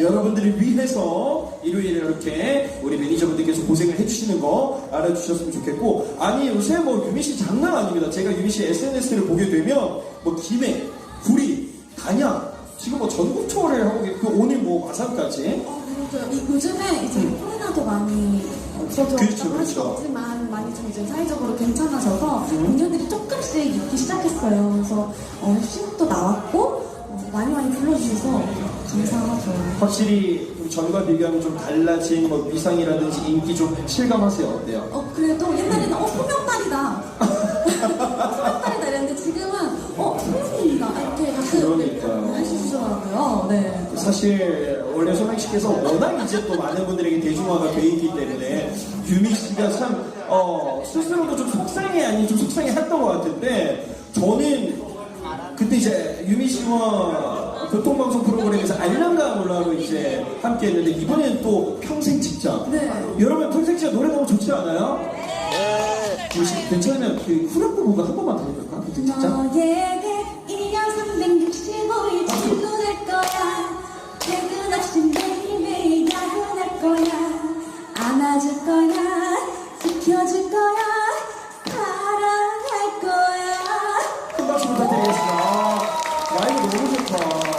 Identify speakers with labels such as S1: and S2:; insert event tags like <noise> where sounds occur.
S1: 여러분들을 위해서 일요일에 이렇게 우리 매니저분들께서 고생을 해주시는 거 알아주셨으면 좋겠고 아니 요새 뭐 유미 씨 장난 아닙니다. 제가 유미 씨 SNS를 보게 되면 뭐 김해, 구리, 단양 지금 뭐 전국 투어를 하고 계고 오늘 뭐 마산까지
S2: 어, 그리고 이- 요즘에 이제 코로나도 많이 없어져 그렇죠, 그렇죠. 없지만 많이 좀 이제 사회적으로 괜찮아져서 음. 공연들이 조금씩 있기 시작했어요. 그래서 어, 신곡도 나왔고 어, 많이 많이 불러주셔서 감사하죠.
S1: 확실히 우리 전과 비교하면 좀 달라진 뭐 위상이라든지 인기 좀 실감하세요 어때요?
S2: 어 그래도 옛날에는 어 소명딸이다
S1: 소명딸이다
S2: <laughs> 이랬는데 지금은 어 소명입니다 이렇게 그러니까요. 가끔 해주시더라고요. 네.
S1: 사실 원래 소명 씨께서 워낙 이제 또 많은 분들에게 대중화가 돼 있기 때문에 유미 씨가 참 어, 스스로도 좀 속상해 아니 좀 속상해 했던 것 같은데 저는 그때 이제 유미 씨와 교통방송 프로그램에서 알랑가몰로 하고 이제 함께 했는데 이번엔 또 평생 직장.
S2: 네.
S1: 여러분 평생 직장 노래 너무 좋지 않아요? 네. 혹시 괜찮으면 그 후렴구 뭔가 한 번만 더 해볼까? 평생 직장.
S2: 너에게 1년 365일 출근할 거야. 퇴근 없이 매일매일 야근할 거야. 안아줄 거야. 지켜줄 거야. 사랑할 거야.
S1: 큰 박수 부탁드리겠습니다. 아, 라이브 너무 좋다.